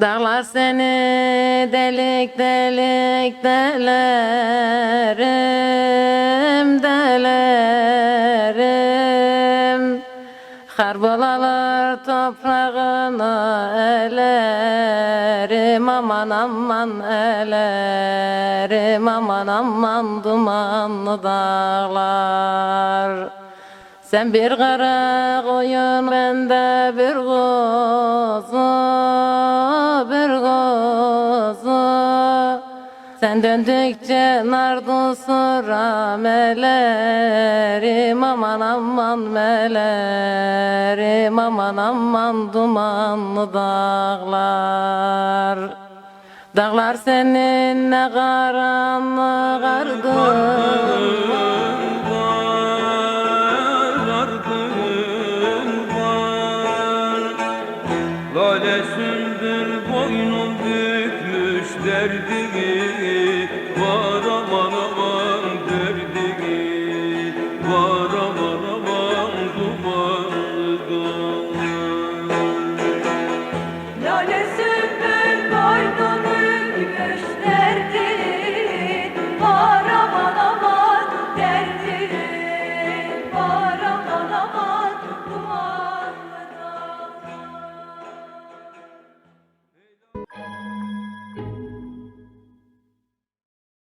Dağlar seni delik delik delerim delerim. Karbolalar toprağına elerim aman aman elerim aman aman dumanlı dağlar. Sen bir kara koyun bende bir kuzu, Sen döndükçe nardı sıra melerim aman aman melerim. Aman aman dumanlı dağlar. Dağlar seninle karanlık ardın. Lale sündür boynum bükmüş derdini Var aman aman derdini Var aman aman dumanlı Lale söyle